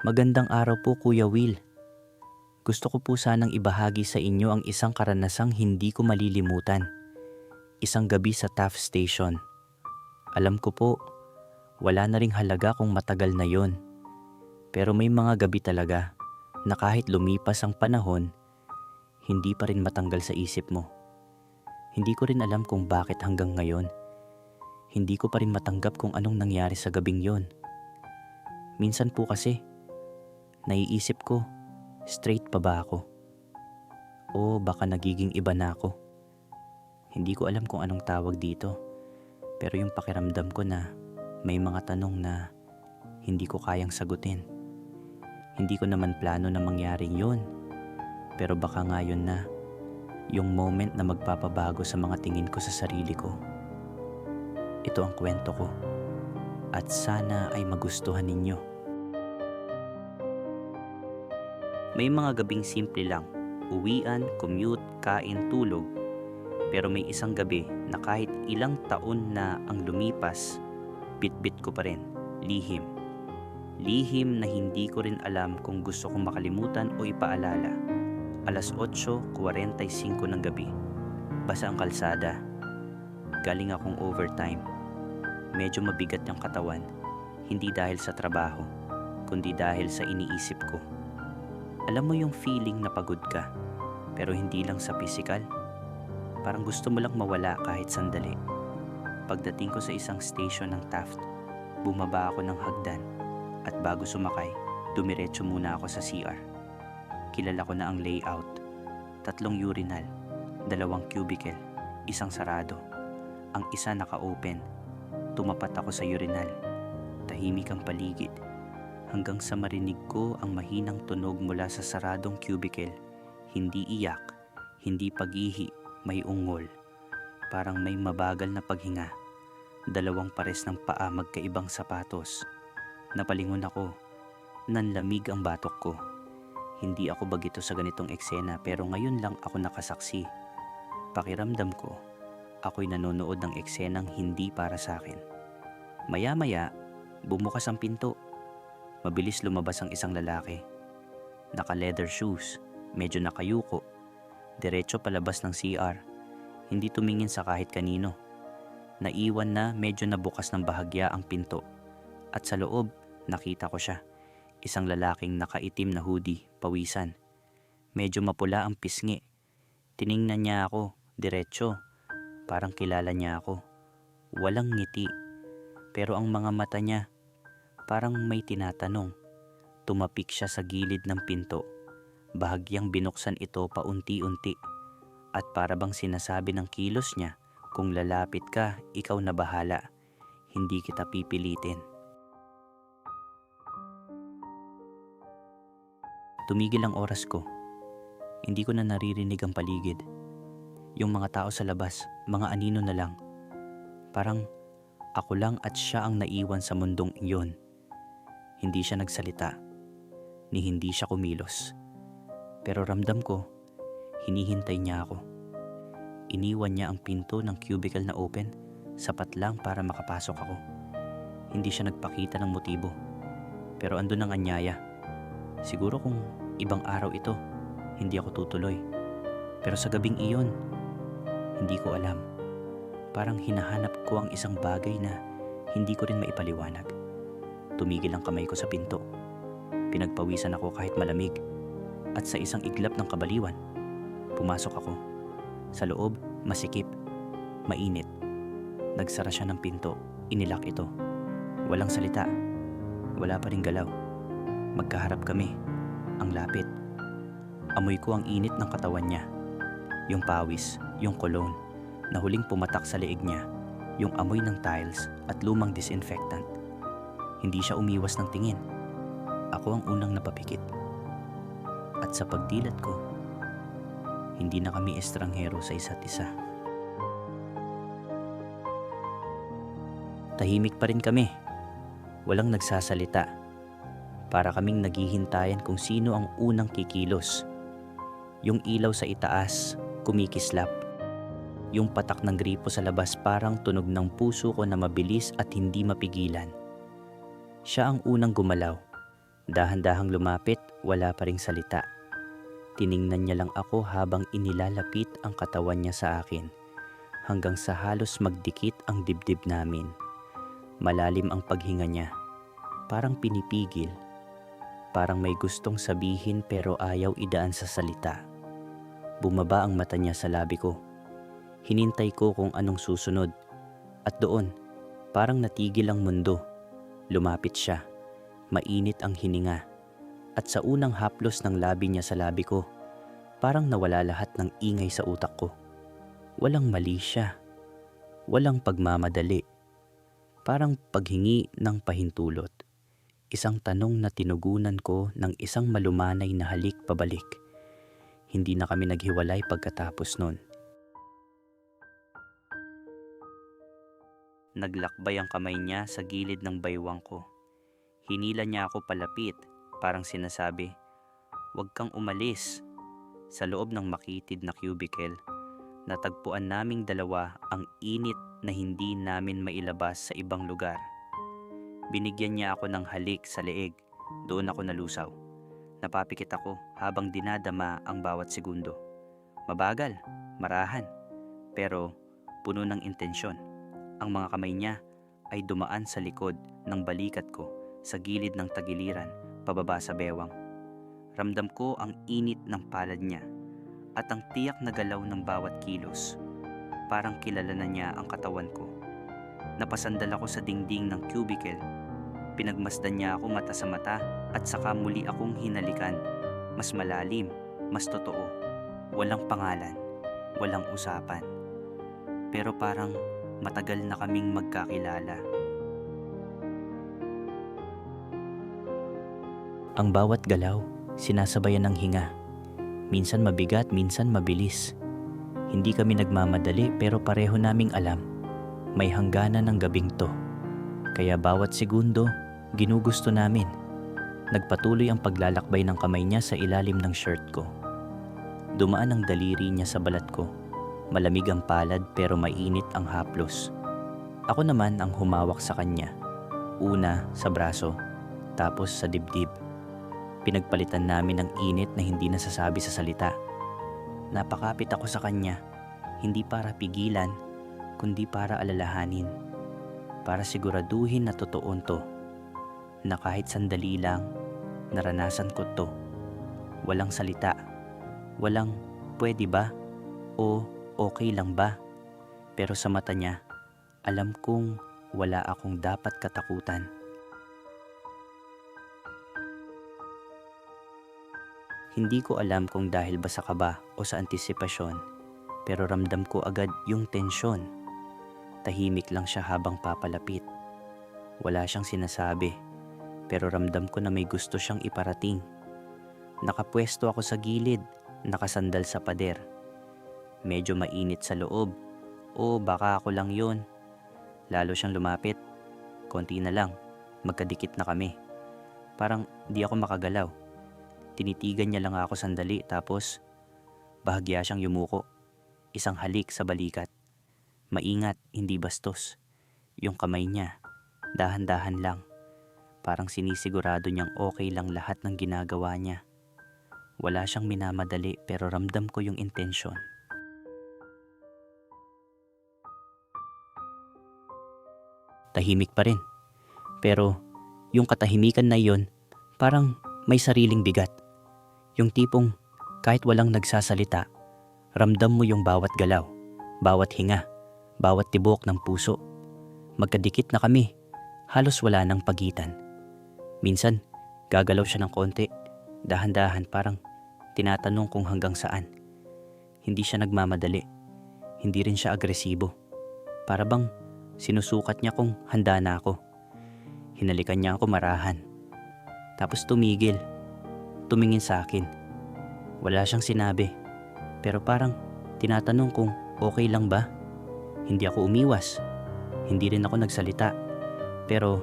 Magandang araw po Kuya Will. Gusto ko po sanang ibahagi sa inyo ang isang karanasang hindi ko malilimutan. Isang gabi sa Taft Station. Alam ko po, wala na ring halaga kung matagal na yon. Pero may mga gabi talaga na kahit lumipas ang panahon, hindi pa rin matanggal sa isip mo. Hindi ko rin alam kung bakit hanggang ngayon. Hindi ko pa rin matanggap kung anong nangyari sa gabing yon. Minsan po kasi, naiisip ko, straight pa ba ako? O baka nagiging iba na ako? Hindi ko alam kung anong tawag dito. Pero yung pakiramdam ko na may mga tanong na hindi ko kayang sagutin. Hindi ko naman plano na mangyaring yun. Pero baka nga yun na yung moment na magpapabago sa mga tingin ko sa sarili ko. Ito ang kwento ko. At sana ay magustuhan ninyo. May mga gabing simple lang. Uwian, commute, kain, tulog. Pero may isang gabi na kahit ilang taon na ang lumipas, bitbit ko pa rin. Lihim. Lihim na hindi ko rin alam kung gusto kong makalimutan o ipaalala. Alas 8.45 ng gabi. Basa ang kalsada. Galing akong overtime. Medyo mabigat yung katawan. Hindi dahil sa trabaho, kundi dahil sa iniisip ko. Alam mo yung feeling na pagod ka, pero hindi lang sa physical. Parang gusto mo lang mawala kahit sandali. Pagdating ko sa isang station ng Taft, bumaba ako ng hagdan at bago sumakay, dumiretso muna ako sa CR. Kilala ko na ang layout. Tatlong urinal, dalawang cubicle, isang sarado. Ang isa naka-open. Tumapat ako sa urinal. Tahimik ang paligid. Hanggang sa marinig ko ang mahinang tunog mula sa saradong cubicle. Hindi iyak, hindi pagihi, may ungol. Parang may mabagal na paghinga. Dalawang pares ng paa magkaibang sapatos. Napalingon ako. Nanlamig ang batok ko. Hindi ako bagito sa ganitong eksena pero ngayon lang ako nakasaksi. Pakiramdam ko, ako'y nanonood ng eksenang hindi para sa akin. Maya-maya, bumukas ang pinto. Mabilis lumabas ang isang lalaki. Naka-leather shoes, medyo nakayuko. Diretso palabas ng CR. Hindi tumingin sa kahit kanino. Naiwan na medyo nabukas ng bahagya ang pinto. At sa loob, nakita ko siya. Isang lalaking nakaitim na hoodie, pawisan. Medyo mapula ang pisngi. Tiningnan niya ako, diretso. Parang kilala niya ako. Walang ngiti. Pero ang mga mata niya, parang may tinatanong. Tumapik siya sa gilid ng pinto. Bahagyang binuksan ito paunti-unti. At para bang sinasabi ng kilos niya, kung lalapit ka, ikaw na bahala. Hindi kita pipilitin. Tumigil ang oras ko. Hindi ko na naririnig ang paligid. Yung mga tao sa labas, mga anino na lang. Parang ako lang at siya ang naiwan sa mundong iyon. Hindi siya nagsalita, ni hindi siya kumilos. Pero ramdam ko, hinihintay niya ako. Iniwan niya ang pinto ng cubicle na open, sapat lang para makapasok ako. Hindi siya nagpakita ng motibo. Pero andun ang anyaya. Siguro kung ibang araw ito, hindi ako tutuloy. Pero sa gabing iyon, hindi ko alam. Parang hinahanap ko ang isang bagay na hindi ko rin maipaliwanag. Tumigil ang kamay ko sa pinto. Pinagpawisan ako kahit malamig. At sa isang iglap ng kabaliwan, pumasok ako. Sa loob, masikip, mainit. Nagsara siya ng pinto, inilak ito. Walang salita, wala pa rin galaw. Magkaharap kami, ang lapit. Amoy ko ang init ng katawan niya. Yung pawis, yung cologne, na huling pumatak sa leeg niya, yung amoy ng tiles at lumang disinfectant. Hindi siya umiwas ng tingin. Ako ang unang napapikit. At sa pagdilat ko, hindi na kami estranghero sa isa't isa. Tahimik pa rin kami. Walang nagsasalita. Para kaming naghihintayan kung sino ang unang kikilos. Yung ilaw sa itaas, kumikislap. Yung patak ng gripo sa labas parang tunog ng puso ko na mabilis at hindi mapigilan. Siya ang unang gumalaw. Dahan-dahang lumapit, wala pa ring salita. Tiningnan niya lang ako habang inilalapit ang katawan niya sa akin hanggang sa halos magdikit ang dibdib namin. Malalim ang paghinga niya. Parang pinipigil. Parang may gustong sabihin pero ayaw idaan sa salita. Bumaba ang mata niya sa labi ko. Hinintay ko kung anong susunod. At doon, parang natigil ang mundo. Lumapit siya. Mainit ang hininga. At sa unang haplos ng labi niya sa labi ko, parang nawala lahat ng ingay sa utak ko. Walang mali siya. Walang pagmamadali. Parang paghingi ng pahintulot. Isang tanong na tinugunan ko ng isang malumanay na halik pabalik. Hindi na kami naghiwalay pagkatapos nun. Naglakbay ang kamay niya sa gilid ng baywang ko. Hinila niya ako palapit, parang sinasabi, Huwag kang umalis. Sa loob ng makitid na cubicle, natagpuan naming dalawa ang init na hindi namin mailabas sa ibang lugar. Binigyan niya ako ng halik sa leeg, doon ako nalusaw. Napapikit ako habang dinadama ang bawat segundo. Mabagal, marahan, pero puno ng intensyon. Ang mga kamay niya ay dumaan sa likod ng balikat ko sa gilid ng tagiliran pababa sa bewang. Ramdam ko ang init ng palad niya at ang tiyak na galaw ng bawat kilos. Parang kilala na niya ang katawan ko. Napasandal ako sa dingding ng cubicle. Pinagmasdan niya ako mata sa mata at saka muli akong hinalikan. Mas malalim, mas totoo. Walang pangalan, walang usapan. Pero parang matagal na kaming magkakilala. Ang bawat galaw, sinasabayan ng hinga. Minsan mabigat, minsan mabilis. Hindi kami nagmamadali pero pareho naming alam. May hangganan ng gabing to. Kaya bawat segundo, ginugusto namin. Nagpatuloy ang paglalakbay ng kamay niya sa ilalim ng shirt ko. Dumaan ang daliri niya sa balat ko. Malamig ang palad pero mainit ang haplos. Ako naman ang humawak sa kanya. Una sa braso, tapos sa dibdib. Pinagpalitan namin ng init na hindi nasasabi sa salita. Napakapit ako sa kanya, hindi para pigilan, kundi para alalahanin. Para siguraduhin na totoon to. Na kahit sandali lang, naranasan ko to. Walang salita. Walang pwede ba? O okay lang ba? Pero sa mata niya, alam kong wala akong dapat katakutan. Hindi ko alam kung dahil ba sa kaba o sa antisipasyon, pero ramdam ko agad yung tensyon. Tahimik lang siya habang papalapit. Wala siyang sinasabi, pero ramdam ko na may gusto siyang iparating. Nakapwesto ako sa gilid, nakasandal sa pader. Medyo mainit sa loob, o baka ako lang yun. Lalo siyang lumapit, konti na lang, magkadikit na kami. Parang di ako makagalaw. Tinitigan niya lang ako sandali tapos bahagya siyang yumuko. Isang halik sa balikat. Maingat, hindi bastos. Yung kamay niya, dahan-dahan lang. Parang sinisigurado niyang okay lang lahat ng ginagawa niya. Wala siyang minamadali pero ramdam ko yung intensyon. Tahimik pa rin. Pero yung katahimikan na yon parang may sariling bigat. Yung tipong kahit walang nagsasalita, ramdam mo yung bawat galaw, bawat hinga, bawat tibok ng puso. Magkadikit na kami, halos wala nang pagitan. Minsan, gagalaw siya ng konti, dahan-dahan parang tinatanong kung hanggang saan. Hindi siya nagmamadali, hindi rin siya agresibo. Para bang sinusukat niya kung handa na ako. Hinalikan niya ako marahan. Tapos tumigil tumingin sa akin. Wala siyang sinabi, pero parang tinatanong kung okay lang ba. Hindi ako umiwas, hindi rin ako nagsalita, pero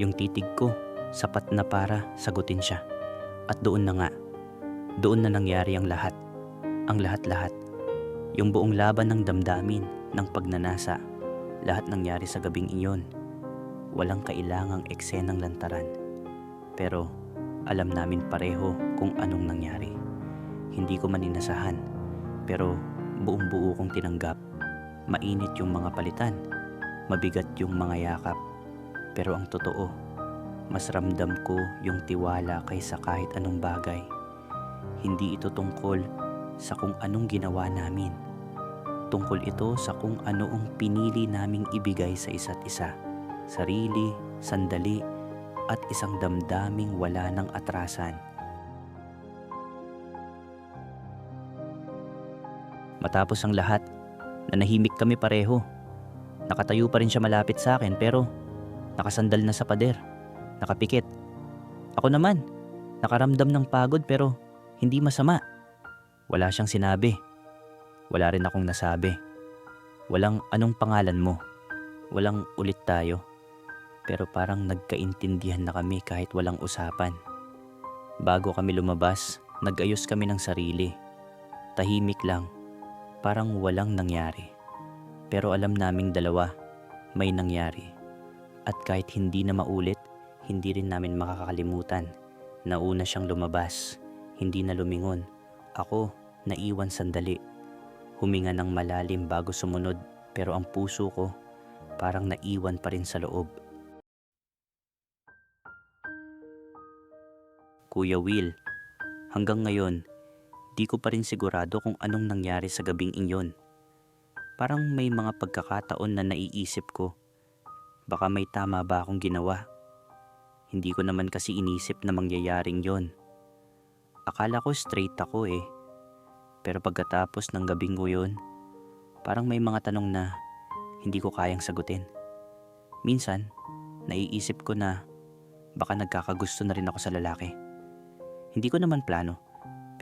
yung titig ko sapat na para sagutin siya. At doon na nga, doon na nangyari ang lahat, ang lahat-lahat. Yung buong laban ng damdamin, ng pagnanasa, lahat nangyari sa gabing iyon. Walang kailangang eksenang lantaran. Pero Alam namin pareho kung anong nangyari. Hindi ko man inasahan, pero buong buo kong tinanggap. Mainit yung mga palitan, mabigat yung mga yakap. Pero ang totoo, mas ramdam ko yung tiwala kaysa kahit anong bagay. Hindi ito tungkol sa kung anong ginawa namin. Tungkol ito sa kung ano ang pinili naming ibigay sa isa't isa. Sarili, sandali, at isang damdaming wala ng atrasan. Matapos ang lahat, nanahimik kami pareho. Nakatayo pa rin siya malapit sa akin pero nakasandal na sa pader. Nakapikit. Ako naman, nakaramdam ng pagod pero hindi masama. Wala siyang sinabi. Wala rin akong nasabi. Walang anong pangalan mo. Walang ulit tayo. Pero parang nagkaintindihan na kami kahit walang usapan. Bago kami lumabas, nag-ayos kami ng sarili. Tahimik lang, parang walang nangyari. Pero alam naming dalawa, may nangyari. At kahit hindi na maulit, hindi rin namin makakalimutan. Nauna siyang lumabas, hindi na lumingon. Ako, naiwan sandali. Huminga ng malalim bago sumunod pero ang puso ko parang naiwan pa rin sa loob. Kuya Will, hanggang ngayon, di ko pa rin sigurado kung anong nangyari sa gabing inyon. Parang may mga pagkakataon na naiisip ko, baka may tama ba akong ginawa? Hindi ko naman kasi inisip na mangyayaring yon. Akala ko straight ako eh. Pero pagkatapos ng gabing ko yun, parang may mga tanong na hindi ko kayang sagutin. Minsan, naiisip ko na baka nagkakagusto na rin ako sa lalaki. Hindi ko naman plano,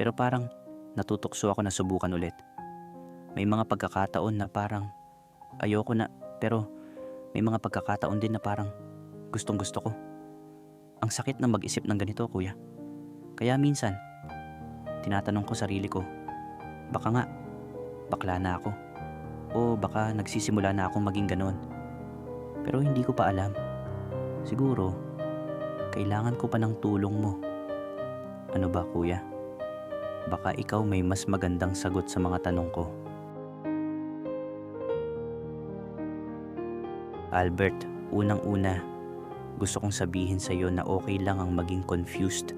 pero parang natutokso ako na subukan ulit. May mga pagkakataon na parang ayoko na, pero may mga pagkakataon din na parang gustong gusto ko. Ang sakit na mag-isip ng ganito, kuya. Kaya minsan, tinatanong ko sarili ko, baka nga, bakla na ako. O baka nagsisimula na akong maging ganon. Pero hindi ko pa alam. Siguro, kailangan ko pa ng tulong mo. Ano ba kuya? Baka ikaw may mas magandang sagot sa mga tanong ko. Albert, unang-una, gusto kong sabihin sa iyo na okay lang ang maging confused.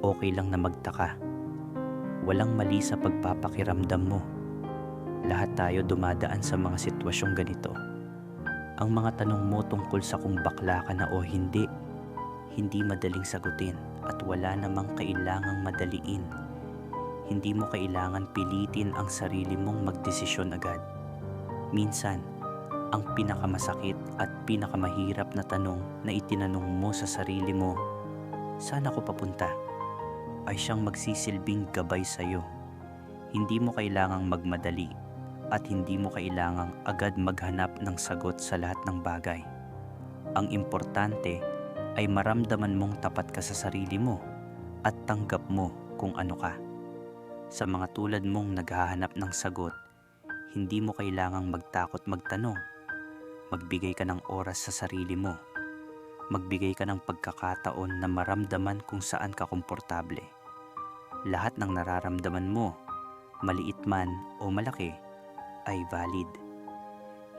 Okay lang na magtaka. Walang mali sa pagpapakiramdam mo. Lahat tayo dumadaan sa mga sitwasyong ganito. Ang mga tanong mo tungkol sa kung bakla ka na o hindi, hindi madaling sagutin at wala namang kailangang madaliin. Hindi mo kailangan pilitin ang sarili mong magdesisyon agad. Minsan, ang pinakamasakit at pinakamahirap na tanong na itinanong mo sa sarili mo, saan ako papunta? Ay siyang magsisilbing gabay sa iyo. Hindi mo kailangang magmadali at hindi mo kailangang agad maghanap ng sagot sa lahat ng bagay. Ang importante ay maramdaman mong tapat ka sa sarili mo at tanggap mo kung ano ka. Sa mga tulad mong naghahanap ng sagot, hindi mo kailangang magtakot magtanong Magbigay ka ng oras sa sarili mo. Magbigay ka ng pagkakataon na maramdaman kung saan ka komportable. Lahat ng nararamdaman mo, maliit man o malaki, ay valid.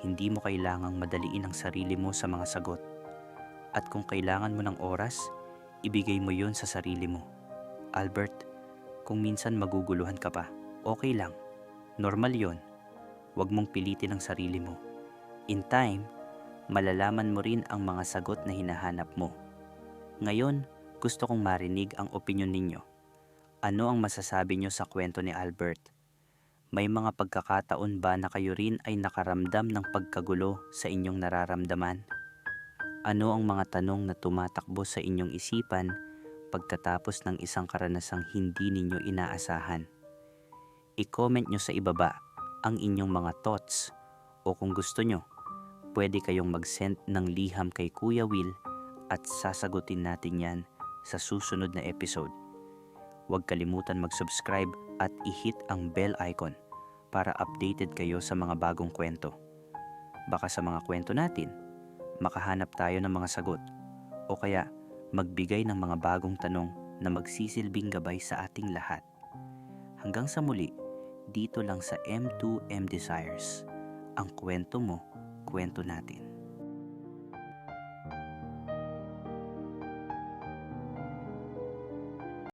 Hindi mo kailangang madaliin ang sarili mo sa mga sagot. At kung kailangan mo ng oras, ibigay mo yon sa sarili mo. Albert, kung minsan maguguluhan ka pa, okay lang. Normal yon. Huwag mong pilitin ang sarili mo In time, malalaman mo rin ang mga sagot na hinahanap mo. Ngayon, gusto kong marinig ang opinyon ninyo. Ano ang masasabi nyo sa kwento ni Albert? May mga pagkakataon ba na kayo rin ay nakaramdam ng pagkagulo sa inyong nararamdaman? Ano ang mga tanong na tumatakbo sa inyong isipan pagkatapos ng isang karanasang hindi ninyo inaasahan? I-comment nyo sa ibaba ang inyong mga thoughts o kung gusto nyo, pwede kayong mag-send ng liham kay Kuya Will at sasagutin natin yan sa susunod na episode. Huwag kalimutan mag-subscribe at i-hit ang bell icon para updated kayo sa mga bagong kwento. Baka sa mga kwento natin, makahanap tayo ng mga sagot o kaya magbigay ng mga bagong tanong na magsisilbing gabay sa ating lahat. Hanggang sa muli, dito lang sa M2M Desires. Ang kwento mo, kwento natin.